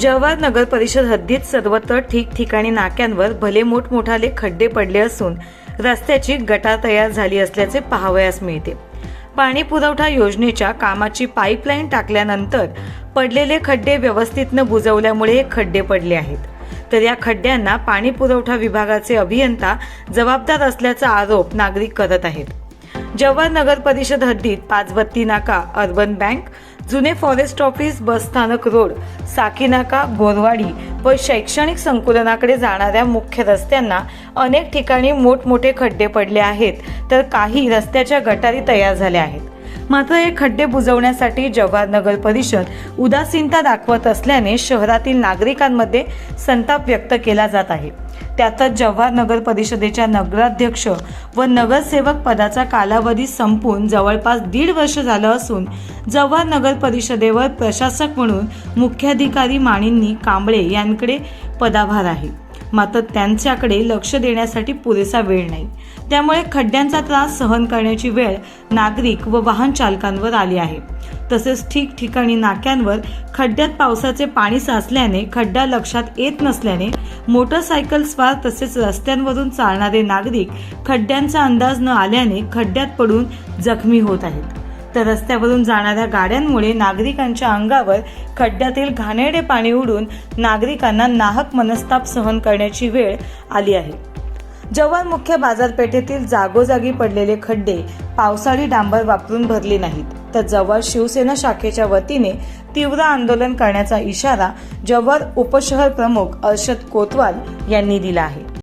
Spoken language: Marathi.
जव्हार नगर परिषद हद्दीत सर्वत्र ठिकठिकाणी नाक्यांवर भले मोठमोठाले खड्डे पडले असून रस्त्याची गटार तयार झाली असल्याचे पाहावयास मिळते. पाणी पुरवठा योजनेच्या कामाची पाईपलाईन टाकल्यानंतर पडलेले खड्डे व्यवस्थित न बुजवल्यामुळे हे खड्डे पडले आहेत. तर या खड्ड्यांना पाणी पुरवठा विभागाचे अभियंता जबाबदार असल्याचा आरोप नागरिक करत आहेत. जव्हार नगर परिषद हद्दीत पाचबत्ती नाका अर्बन बँक जुने फॉरेस्ट ऑफिस बस स्थानक रोड साकीनाका बोरवाडी व शैक्षणिक संकुलनाकडे जाणाऱ्या मुख्य रस्त्यांना अनेक ठिकाणी मोठमोठे खड्डे पडले आहेत. तर काही रस्त्याच्या गटारी तयार झाल्या आहेत. मात्र हे खड्डे बुजवण्यासाठी जव्हार नगर परिषद उदासीनता दाखवत असल्याने शहरातील नागरिकांमध्ये संताप व्यक्त केला जात आहे. त्यातच जव्हार नगर परिषदेच्या नगराध्यक्ष व नगरसेवक पदाचा कालावधी संपून जवळपास दीड वर्ष झालं असून जव्हार नगर परिषदेवर प्रशासक म्हणून मुख्याधिकारी माणिंनी कांबळे यांकडे पदाभार आहे. मात्र त्यांच्याकडे लक्ष देण्यासाठी पुरेसा वेळ नाही. त्यामुळे खड्ड्यांचा त्रास सहन करण्याची वेळ नागरिक व वाहन चालकांवर आली आहे. तसेच ठिकठिकाणी नाक्यांवर खड्ड्यात पावसाचे पाणी साचल्याने खड्डा लक्षात येत नसल्याने मोटरसायकल स्वार तसेच रस्त्यांवरून चालणारे नागरिक खड्ड्यांचा अंदाज न आल्याने खड्ड्यात पडून जखमी होत आहेत. तर रस्त्यावरून जाणाऱ्या गाड्यांमुळे नागरिकांच्या अंगावर खड्ड्यातील घाणेरडे पाणी उडून नागरिकांना नाहक मनस्ताप सहन करण्याची वेळ आली आहे. जव्हार मुख्य बाजारपेठेतील जागोजागी पडलेले खड्डे पावसाळी डांबर वापरून भरले नाहीत. तर जव्हार शिवसेना शाखेच्या वतीने तीव्र आंदोलन करण्याचा इशारा जव्हार उपशहर प्रमुख अर्षद कोतवाल यांनी दिला आहे.